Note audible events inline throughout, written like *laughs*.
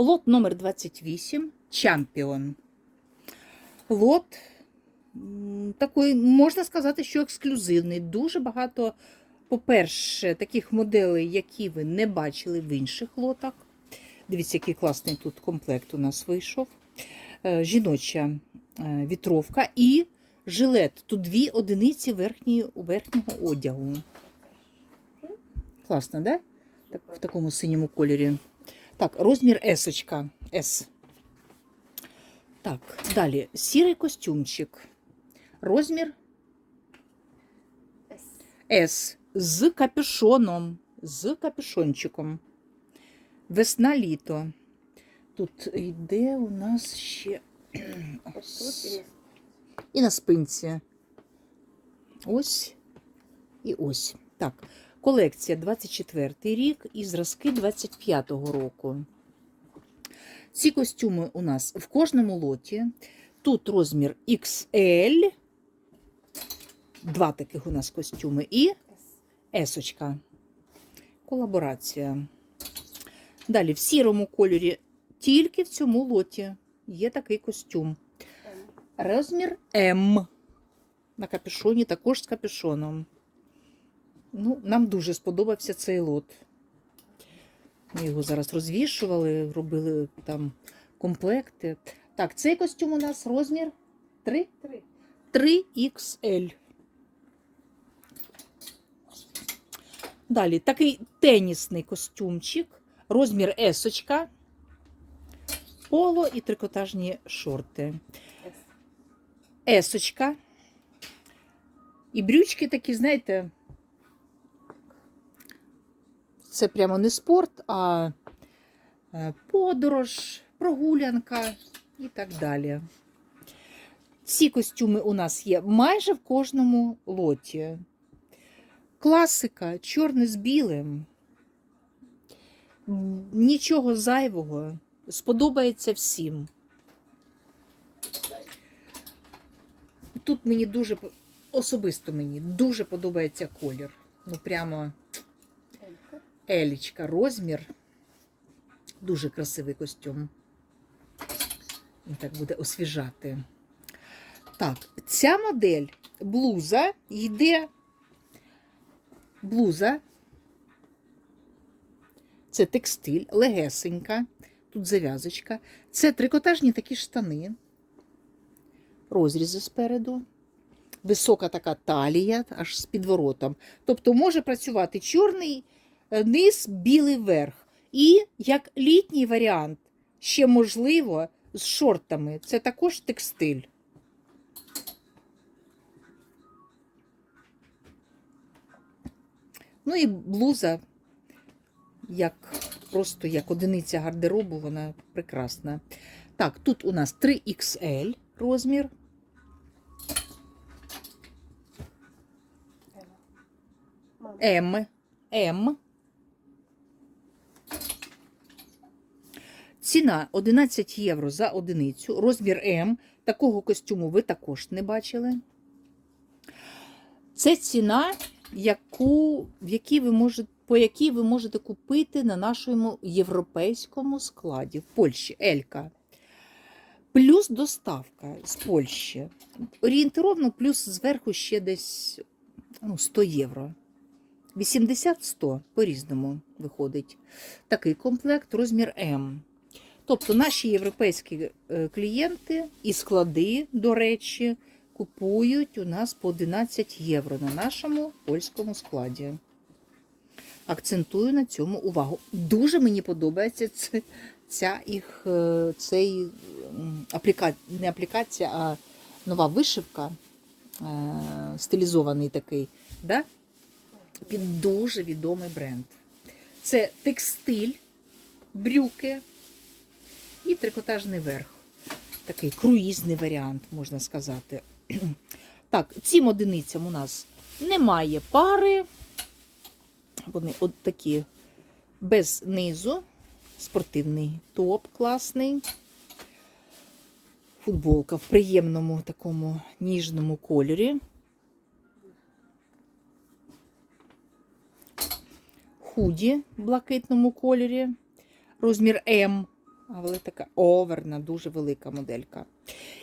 Лот номер 28 Чампіон. Лот такий, можна сказати, що ексклюзивний. Дуже багато, по-перше, таких моделей, які ви не бачили в інших лотах. Дивіться, який класний тут комплект у нас вийшов. Е, Жіноча е, вітровка і жилет. Тут дві одиниці верхньої, верхнього одягу. Класно, да? В такому синьому кольорі. Так, розмір есочка. С. Так, далі. Сірий костюмчик. Розмір С. З капюшоном. З капюшончиком. Весна-літо. Тут йде у нас ще. *clears throat* ось. І на спинці. Ось і ось. Так, колекція 24 рік і зразки 25-го року. Ці костюми у нас в кожному лоті. Тут розмір XL. Два таких у нас костюми. І есочка. Колаборація. Далі в сірому кольорі тільки в цьому лоті є такий костюм. Розмір М. На капюшоні, також з капюшоном. Ну, нам дуже сподобався цей лот. Ми його зараз розвішували, робили там комплекти. Так, цей костюм у нас розмір 3? 3XL. Далі такий тенісний костюмчик, розмір есочка, поло і трикотажні шорти. Есочка. І брючки такі, знаєте, це прямо не спорт, а е, подорож, прогулянка і так далі. Ці костюми у нас є майже в кожному лоті. Класика, чорне з білим. Нічого зайвого. Сподобається всім. Тут мені дуже особисто мені дуже подобається колір. Ну, прямо елічка, розмір. Дуже красивий костюм. Він так буде освіжати. Так, ця модель блуза йде. Блуза. Це текстиль, легесенька. Тут зав'язочка. Це трикотажні такі штани. Розрізи спереду. Висока така талія, аж з підворотом. Тобто може працювати чорний низ, білий верх. І як літній варіант, ще можливо, з шортами. Це також текстиль. Ну і блуза, як просто як одиниця гардеробу, вона прекрасна. Так, тут у нас 3XL розмір. М. М. Ціна 11 євро за одиницю. Розмір М. Такого костюму ви також не бачили. Це ціна, яку, в якій ви можете, по якій ви можете купити на нашому європейському складі в Польщі. Елька. Плюс доставка з Польщі. Орієнтировно, плюс зверху ще десь ну, 100 євро. 80-100 по-різному виходить. Такий комплект, розмір М. Тобто наші європейські е, клієнти і склади, до речі, купують у нас по 11 євро на нашому польському складі. Акцентую на цьому увагу. Дуже мені подобається це, ця їх, е, цей апліка... не аплікація, а нова вишивка, е, стилізований такий. Да? під дуже відомий бренд. Це текстиль, брюки і трикотажний верх. Такий круїзний варіант, можна сказати. *clears throat* Так, цим одиницям у нас немає пари. Вони от такі без низу. Спортивний топ класний. Футболка в приємному такому ніжному кольорі. худі в блакитному кольорі, розмір М. але така оверна, дуже велика моделька.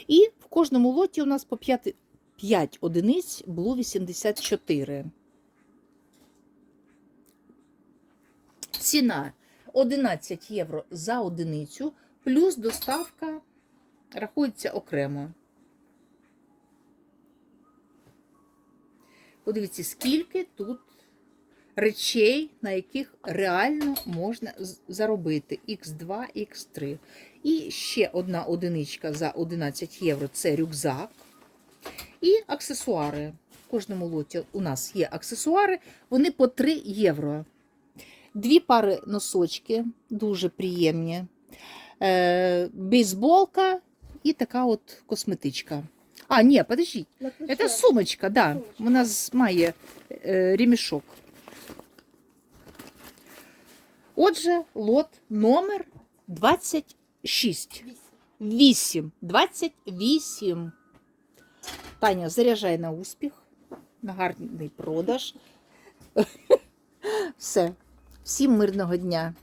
І в кожному лоті у нас по 5, 5 одиниць було 84. Ціна 11 євро за одиницю, плюс доставка рахується окремо. Подивіться, скільки тут речей, на яких реально можна заробити Х2, Х3. І ще одна одиничка за 11 євро це рюкзак. І аксесуари. В кожному лоті у нас є аксесуари, вони по 3 євро. Дві пари носочки, дуже приємні. Е, бейсболка і така от косметичка. А, ні, подождіть. Це сумочка, да. Вона має е, ремішок. Отже, лот номер 26. Вісім. 8. 28. Таня, заряджай на успіх, на гарний продаж. *laughs* Все. Всім мирного дня.